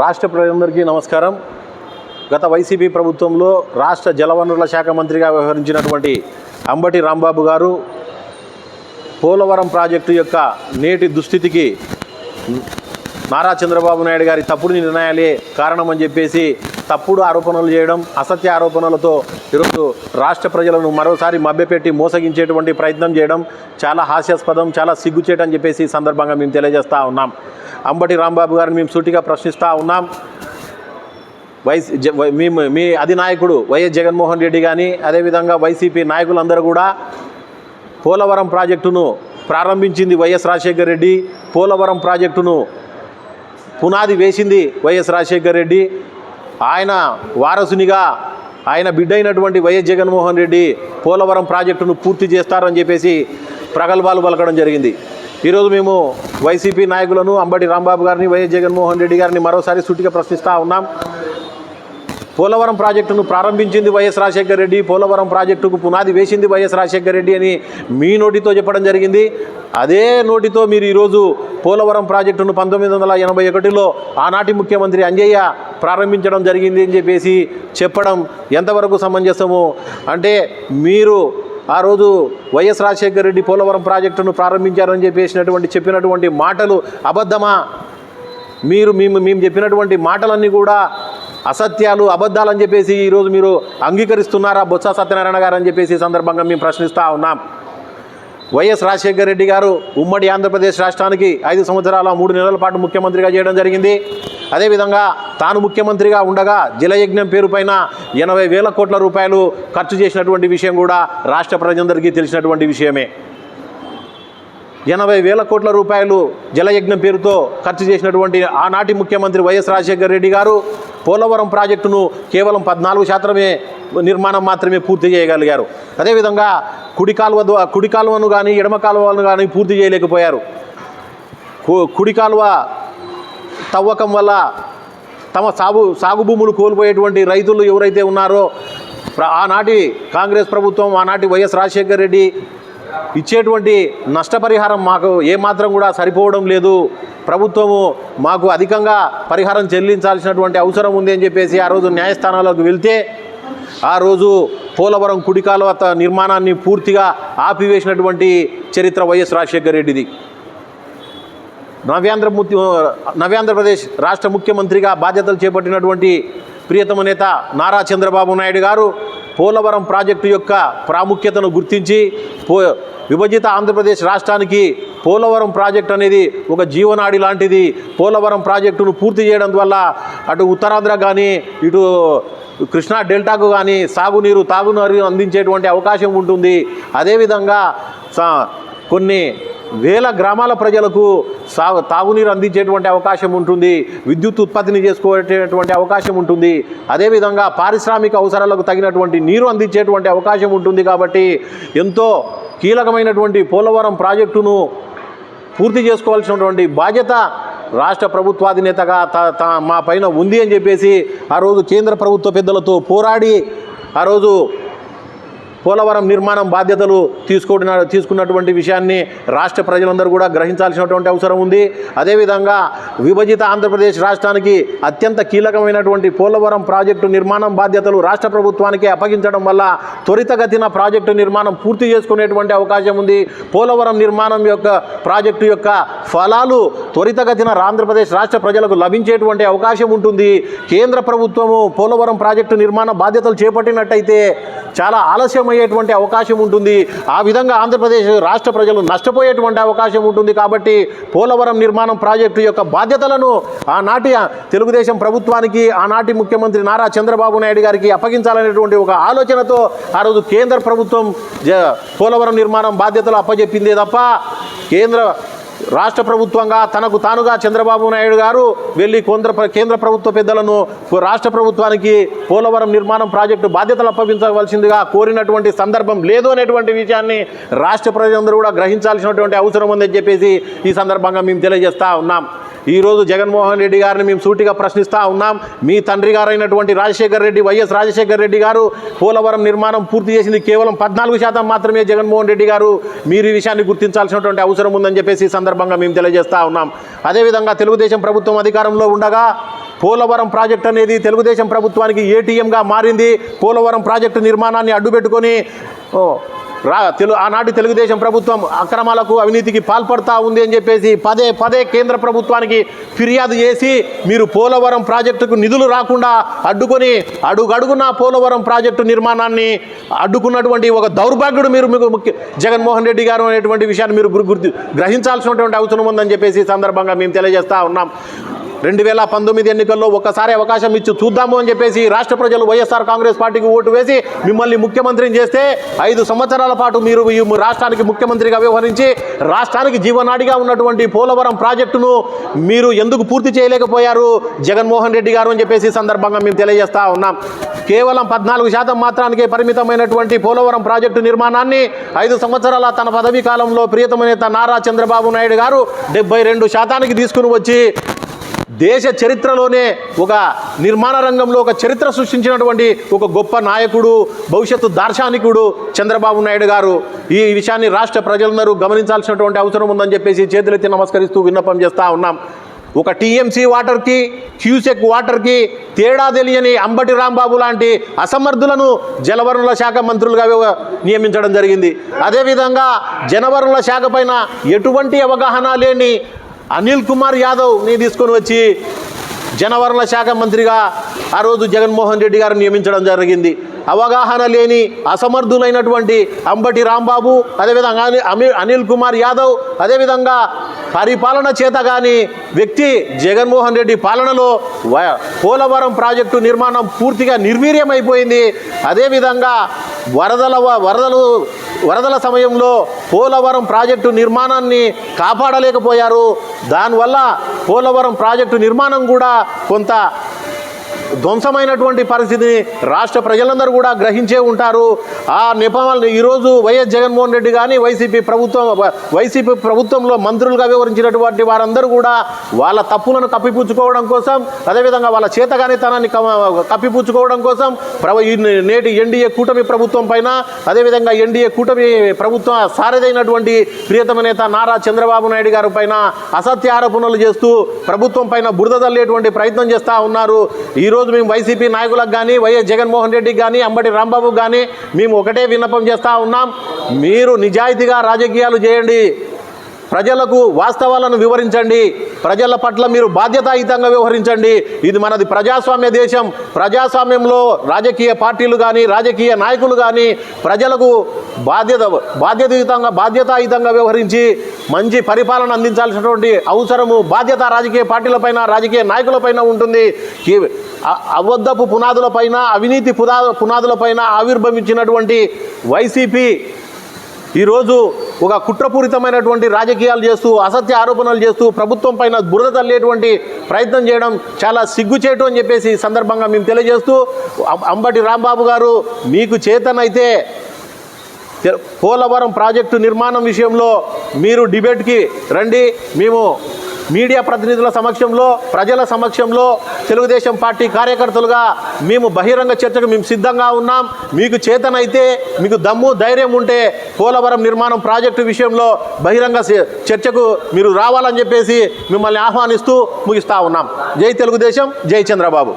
రాష్ట్ర ప్రజలందరికీ నమస్కారం. గత వైసీపీ ప్రభుత్వంలో రాష్ట్ర జలవనరుల శాఖ మంత్రిగా వ్యవహరించినటువంటి అంబటి రాంబాబు గారు పోలవరం ప్రాజెక్టు యొక్క నేటి దుస్థితికి నారా చంద్రబాబు నాయుడు గారి తప్పుడు నిర్ణయాలే కారణమని చెప్పేసి తప్పుడు ఆరోపణలు చేయడం అసత్య ఆరోపణలతో ఈరోజు రాష్ట్ర ప్రజలను మరోసారి మభ్యపెట్టి మోసగించేటువంటి ప్రయత్నం చేయడం చాలా హాస్యాస్పదం చాలా సిగ్గుచేటని చెప్పేసి ఈ సందర్భంగా మేము తెలియజేస్తూ ఉన్నాం. అంబటి రాంబాబు గారిని మేము సూటిగా ప్రశ్నిస్తూ ఉన్నాం. వైస్ మీ మీ అధినాయకుడు వైఎస్ జగన్మోహన్ రెడ్డి కానీ అదేవిధంగా వైసీపీ నాయకులందరూ కూడా పోలవరం ప్రాజెక్టును ప్రారంభించింది వైఎస్ రాజశేఖర్ రెడ్డి పోలవరం ప్రాజెక్టును పునాది వేసింది వైఎస్ రాజశేఖర్ రెడ్డి ఆయన వారసునిగా ఆయన బిడ్డ అయినటువంటి వైఎస్ జగన్మోహన్ రెడ్డి పోలవరం ప్రాజెక్టును పూర్తి చేస్తారని చెప్పేసి ప్రగల్భాలు పలకడం జరిగింది. ఈరోజు మేము వైసీపీ నాయకులను అంబటి రాంబాబు గారిని వైఎస్ జగన్మోహన్ రెడ్డి గారిని మరోసారి సూటిగా ప్రశ్నిస్తూ ఉన్నాం. పోలవరం ప్రాజెక్టును ప్రారంభించింది వైఎస్ రాజశేఖర్ రెడ్డి పోలవరం ప్రాజెక్టుకు పునాది వేసింది వైఎస్ రాజశేఖర్ రెడ్డి అని మీ నోటితో చెప్పడం జరిగింది. అదే నోటితో మీరు ఈరోజు పోలవరం ప్రాజెక్టును పంతొమ్మిది వందల ఎనభై ఒకటిలో ఆనాటి ముఖ్యమంత్రి అంజయ్య ప్రారంభించడం జరిగింది అని చెప్పేసి చెప్పడం ఎంతవరకు సమంజసము? అంటే మీరు ఆ రోజు వైఎస్ రాజశేఖర రెడ్డి పోలవరం ప్రాజెక్టును ప్రారంభించారని చెప్పేసినటువంటి చెప్పినటువంటి మాటలు అబద్ధమా? మీరు మేము మేము చెప్పినటువంటి మాటలన్నీ కూడా అసత్యాలు అబద్ధాలని చెప్పేసి ఈరోజు మీరు అంగీకరిస్తున్నారా? బొత్స సత్యనారాయణ గారు అని చెప్పేసి సందర్భంగా మేము ప్రశ్నిస్తూ ఉన్నాం. వైఎస్ రాజశేఖర్ రెడ్డి గారు ఉమ్మడి ఆంధ్రప్రదేశ్ రాష్ట్రానికి ఐదు సంవత్సరాల మూడు నెలల పాటు ముఖ్యమంత్రిగా చేయడం జరిగింది. అదేవిధంగా తాను ముఖ్యమంత్రిగా ఉండగా జలయజ్ఞం పేరుపైన ఎనభై వేల కోట్ల రూపాయలు ఖర్చు చేసినటువంటి విషయం కూడా రాష్ట్ర ప్రజలందరికీ తెలిసినటువంటి విషయమే. ఎనభై వేల కోట్ల రూపాయలు జలయజ్ఞం పేరుతో ఖర్చు చేసినటువంటి ఆనాటి ముఖ్యమంత్రి వైఎస్ రాజశేఖర రెడ్డి గారు పోలవరం ప్రాజెక్టును కేవలం పద్నాలుగు శాతమే నిర్మాణం మాత్రమే పూర్తి చేయగలిగారు. అదేవిధంగా కుడి కాలువ ద్వారా కుడి కాలువను కానీ ఎడమ కాలువను కానీ పూర్తి చేయలేకపోయారు. కు- కుడి కాలువ తవ్వకం వల్ల తమ సాగు సాగు భూములు కోల్పోయేటువంటి రైతులు ఎవరైతే ఉన్నారో ఆనాటి కాంగ్రెస్ ప్రభుత్వం ఆనాటి వైఎస్ రాజశేఖర రెడ్డి ఇచ్చేటువంటి నష్టపరిహారం మాకు ఏమాత్రం కూడా సరిపోవడం లేదు. ప్రభుత్వము మాకు అధికంగా పరిహారం చెల్లించాల్సినటువంటి అవసరం ఉంది అని చెప్పేసి ఆ రోజు న్యాయస్థానాలకు వెళ్తే ఆ రోజు పోలవరం కుడికాలువ నిర్మాణాన్ని పూర్తిగా ఆపివేసినటువంటి చరిత్ర వైఎస్ రాజశేఖర రెడ్డిది. నవ్యాంధ్ర ముఖ్య నవ్యాంధ్రప్రదేశ్ రాష్ట్ర ముఖ్యమంత్రిగా బాధ్యతలు చేపట్టినటువంటి ప్రియతమ నేత నారా చంద్రబాబు నాయుడు గారు పోలవరం ప్రాజెక్టు యొక్క ప్రాముఖ్యతను గుర్తించి పో విభజిత ఆంధ్రప్రదేశ్ రాష్ట్రానికి పోలవరం ప్రాజెక్ట్ అనేది ఒక జీవనాడి లాంటిది. పోలవరం ప్రాజెక్టును పూర్తి చేయడం వల్ల అటు ఉత్తరాంధ్ర కానీ ఇటు కృష్ణా డెల్టాకు కానీ సాగునీరు తాగునీరు అందించేటువంటి అవకాశం ఉంటుంది. అదేవిధంగా సా- కొన్ని వేల గ్రామాల ప్రజలకు సా తాగునీరు అందించేటువంటి అవకాశం ఉంటుంది విద్యుత్ ఉత్పత్తిని చేసుకునేటటువంటి అవకాశం ఉంటుంది. అదేవిధంగా పారిశ్రామిక అవసరాలకు తగినటువంటి నీరు అందించేటువంటి అవకాశం ఉంటుంది కాబట్టి ఎంతో కీలకమైనటువంటి పోలవరం ప్రాజెక్టును పూర్తి చేసుకోవాల్సినటువంటి బాధ్యత రాష్ట్ర ప్రభుత్వాధినేతగా త త మా పైన ఉంది అని చెప్పేసి ఆ రోజు కేంద్ర ప్రభుత్వ పెద్దలతో పోరాడి ఆ రోజు పోలవరం నిర్మాణం బాధ్యతలు తీసుకున్న తీసుకున్నటువంటి విషయాన్ని రాష్ట్ర ప్రజలందరూ కూడా గ్రహించాల్సినటువంటి అవసరం ఉంది. అదేవిధంగా విభజిత ఆంధ్రప్రదేశ్ రాష్ట్రానికి అత్యంత కీలకమైనటువంటి పోలవరం ప్రాజెక్టు నిర్మాణం బాధ్యతలు రాష్ట్ర ప్రభుత్వానికి అప్పగించడం వల్ల త్వరితగతిన ప్రాజెక్టు నిర్మాణం పూర్తి చేసుకునేటువంటి అవకాశం ఉంది. పోలవరం నిర్మాణం యొక్క ప్రాజెక్టు యొక్క ఫలాలు త్వరితగతిన ఆంధ్రప్రదేశ్ రాష్ట్ర ప్రజలకు లభించేటువంటి అవకాశం ఉంటుంది. కేంద్ర ప్రభుత్వము పోలవరం ప్రాజెక్టు నిర్మాణ బాధ్యతలు చేపట్టినట్టయితే చాలా ఆలస్యమయ్యేటువంటి అవకాశం ఉంటుంది. ఆ విధంగా ఆంధ్రప్రదేశ్ రాష్ట్ర ప్రజలు నష్టపోయేటువంటి అవకాశం ఉంటుంది కాబట్టి పోలవరం నిర్మాణం ప్రాజెక్టు యొక్క బాధ్యతలను ఆనాటి తెలుగుదేశం ప్రభుత్వానికి ఆనాటి ముఖ్యమంత్రి నారా చంద్రబాబు నాయుడు గారికి అప్పగించాలనేటువంటి ఒక ఆలోచనతో ఆ రోజు కేంద్ర ప్రభుత్వం పోలవరం నిర్మాణం బాధ్యతలు అప్పజెప్పిందే తప్ప కేంద్ర రాష్ట్ర ప్రభుత్వంగా తనకు తానుగా చంద్రబాబు నాయుడు గారు వెళ్ళి కేంద్ర కేంద్ర ప్రభుత్వ పెద్దలను రాష్ట్ర ప్రభుత్వానికి పోలవరం నిర్మాణం ప్రాజెక్టు బాధ్యతలు అప్పగించవలసిందిగా కోరినటువంటి సందర్భం లేదు అనేటువంటి విషయాన్ని రాష్ట్ర ప్రజలందరూ కూడా గ్రహించాల్సినటువంటి అవసరం ఉందని చెప్పేసి ఈ సందర్భంగా మేము తెలియజేస్తా ఉన్నాం. ఈరోజు జగన్మోహన్ రెడ్డి గారిని మేము సూటిగా ప్రశ్నిస్తూ ఉన్నాం. మీ తండ్రి గారైనటువంటి రాజశేఖర్ రెడ్డి వైఎస్ రాజశేఖర్ రెడ్డి గారు పోలవరం నిర్మాణం పూర్తి చేసింది కేవలం పద్నాలుగు శాతం మాత్రమే జగన్మోహన్ రెడ్డి గారు మీరు ఈ విషయాన్ని గుర్తించాల్సినటువంటి అవసరం ఉందని చెప్పేసి ఈ సందర్భంగా మేము తెలియజేస్తూ ఉన్నాం. అదేవిధంగా తెలుగుదేశం ప్రభుత్వం అధికారంలో ఉండగా పోలవరం ప్రాజెక్ట్ అనేది తెలుగుదేశం ప్రభుత్వానికి ఏటీఎంగా మారింది. పోలవరం ప్రాజెక్టు నిర్మాణాన్ని అడ్డుపెట్టుకొని ఓ, రా తెలు ఆనాటి తెలుగుదేశం ప్రభుత్వం అక్రమాలకు అవినీతికి పాల్పడతా ఉంది అని చెప్పేసి పదే పదే కేంద్ర ప్రభుత్వానికి ఫిర్యాదు చేసి మీరు పోలవరం ప్రాజెక్టుకు నిధులు రాకుండా అడ్డుకొని అడుగడుగున పోలవరం ప్రాజెక్టు నిర్మాణాన్ని అడ్డుకున్నటువంటి ఒక దౌర్భాగ్యుడు మీరు మీకు ముఖ్య జగన్మోహన్ రెడ్డి గారు అనేటువంటి విషయాన్ని మీరు గుర్తు గుర్తు గ్రహించాల్సినటువంటి అవసరం ఉందని చెప్పేసి సందర్భంగా మేము తెలియజేస్తా ఉన్నాం. రెండు వేల పంతొమ్మిది ఎన్నికల్లో ఒక్కసారి అవకాశం ఇచ్చి చూద్దాము అని చెప్పేసి రాష్ట్ర ప్రజలు వైఎస్ఆర్ కాంగ్రెస్ పార్టీకి ఓటు వేసి మిమ్మల్ని ముఖ్యమంత్రిని చేస్తే ఐదు సంవత్సరాల పాటు మీరు ఈ రాష్ట్రానికి ముఖ్యమంత్రిగా వ్యవహరించి రాష్ట్రానికి జీవనాడిగా ఉన్నటువంటి పోలవరం ప్రాజెక్టును మీరు ఎందుకు పూర్తి చేయలేకపోయారు? జగన్మోహన్ రెడ్డి గారు అని చెప్పేసి సందర్భంగా మేము తెలియజేస్తా ఉన్నాం. కేవలం పద్నాలుగు శాతం మాత్రానికే పరిమితమైనటువంటి పోలవరం ప్రాజెక్టు నిర్మాణాన్ని ఐదు సంవత్సరాల తన పదవీ కాలంలో ప్రియతమ నేత నారా చంద్రబాబు నాయుడు గారు డెబ్బై రెండు శాతానికి తీసుకుని వచ్చి దేశ చరిత్రలోనే ఒక నిర్మాణ రంగంలో ఒక చరిత్ర సృష్టించినటువంటి ఒక గొప్ప నాయకుడు భవిష్యత్తు దార్శనికుడు చంద్రబాబు నాయుడు గారు. ఈ విషయాన్ని రాష్ట్ర ప్రజలందరూ గమనించాల్సినటువంటి అవసరం ఉందని చెప్పేసి చేతులెత్తి నమస్కరిస్తూ విన్నపం చేస్తూ ఉన్నాం. ఒక టీఎంసీ వాటర్కి క్యూసెక్ వాటర్కి తేడా తెలియని అంబటి రాంబాబు లాంటి అసమర్థులను జలవనరుల శాఖ మంత్రులుగా నియమించడం జరిగింది. అదేవిధంగా జలవనరుల శాఖ పైన ఎటువంటి అవగాహన లేని అనిల్ కుమార్ యాదవ్ని తీసుకొని వచ్చి జనవరుల శాఖ మంత్రిగా ఆ రోజు జగన్మోహన్ రెడ్డి గారు నియమించడం జరిగింది. అవగాహన లేని అసమర్థులైనటువంటి అంబటి రాంబాబు అదేవిధంగా అని- అమి- అనిల్ కుమార్ యాదవ్ అదేవిధంగా పరిపాలన చేత కానీ వ్యక్తి జగన్మోహన్ రెడ్డి పాలనలో పోలవరం ప్రాజెక్టు నిర్మాణం పూర్తిగా నిర్వీర్యమైపోయింది. అదేవిధంగా వరదల వ- వరదలు వరదల సమయంలో పోలవరం ప్రాజెక్టు నిర్మాణాన్ని కాపాడలేకపోయారు. దానివల్ల పోలవరం ప్రాజెక్టు నిర్మాణం కూడా కొంత ధ్వంసమైనటువంటి పరిస్థితిని రాష్ట్ర ప్రజలందరూ కూడా గ్రహించే ఉంటారు. ఆ నెపమాలను ఈరోజు వైఎస్ జగన్మోహన్ రెడ్డి కానీ వైసీపీ ప్రభుత్వం వైసీపీ ప్రభుత్వంలో మంత్రులుగా వివరించినటువంటి వారందరూ కూడా వాళ్ళ తప్పులను కప్పిపుచ్చుకోవడం కోసం అదేవిధంగా వాళ్ళ చేతగానితనాన్ని కప్పిపుచ్చుకోవడం కోసం ప్రవ ఈ నేటి ఎన్డీఏ కూటమి ప్రభుత్వం పైన అదేవిధంగా ఎన్డీఏ కూటమి ప్రభుత్వం సారథైనటువంటి ప్రియతమ నేత నారా చంద్రబాబు నాయుడు గారి పైన అసత్య ఆరోపణలు చేస్తూ ప్రభుత్వం పైన బురద తల్లేటువంటి ప్రయత్నం చేస్తూ ఉన్నారు. ఈరోజు మేము వైసీపీ నాయకులకు కానీ వైఎస్ జగన్మోహన్ రెడ్డికి కానీ అంబటి రాంబాబుకి కానీ మేము ఒకటే విన్నపం చేస్తూ ఉన్నాం. మీరు నిజాయితీగా రాజకీయాలు చేయండి. ప్రజలకు వాస్తవాలను వివరించండి. ప్రజల పట్ల మీరు బాధ్యతాయుతంగా వ్యవహరించండి. ఇది మనది ప్రజాస్వామ్య దేశం. ప్రజాస్వామ్యంలో రాజకీయ పార్టీలు కానీ రాజకీయ నాయకులు కానీ ప్రజలకు బాధ్యత బాధ్యతయుతంగా బాధ్యతాయుతంగా వ్యవహరించి మంచి పరిపాలన అందించాల్సినటువంటి అవసరము బాధ్యత రాజకీయ పార్టీలపైన రాజకీయ నాయకులపైన ఉంటుంది. అవద్దపు అబద్ధపు పునాదులపైన అవినీతి పునా పునాదులపైన ఆవిర్భవించినటువంటి వైసీపీ ఈరోజు ఒక కుట్రపూరితమైనటువంటి రాజకీయాలు చేస్తూ అసత్య ఆరోపణలు చేస్తూ ప్రభుత్వం పైన బురద తల్లేటువంటి ప్రయత్నం చేయడం చాలా సిగ్గుచేటు అని చెప్పేసి సందర్భంగా మేము తెలియజేస్తూ అంబటి రాంబాబు గారు మీకు చేతనైతే పోలవరం ప్రాజెక్టు నిర్మాణం విషయంలో మీరు డిబేట్కి రండి మేము మీడియా ప్రతినిధుల సమక్షంలో ప్రజల సమక్షంలో తెలుగుదేశం పార్టీ కార్యకర్తలుగా మేము బహిరంగ చర్చకు మేము సిద్ధంగా ఉన్నాం. మీకు చేతనైతే మీకు దమ్ము ధైర్యం ఉంటే పోలవరం నిర్మాణం ప్రాజెక్టు విషయంలో బహిరంగ చర్చకు మీరు రావాలని చెప్పేసి మిమ్మల్ని ఆహ్వానిస్తూ ముగిస్తా ఉన్నాం. జై తెలుగుదేశం జై చంద్రబాబు.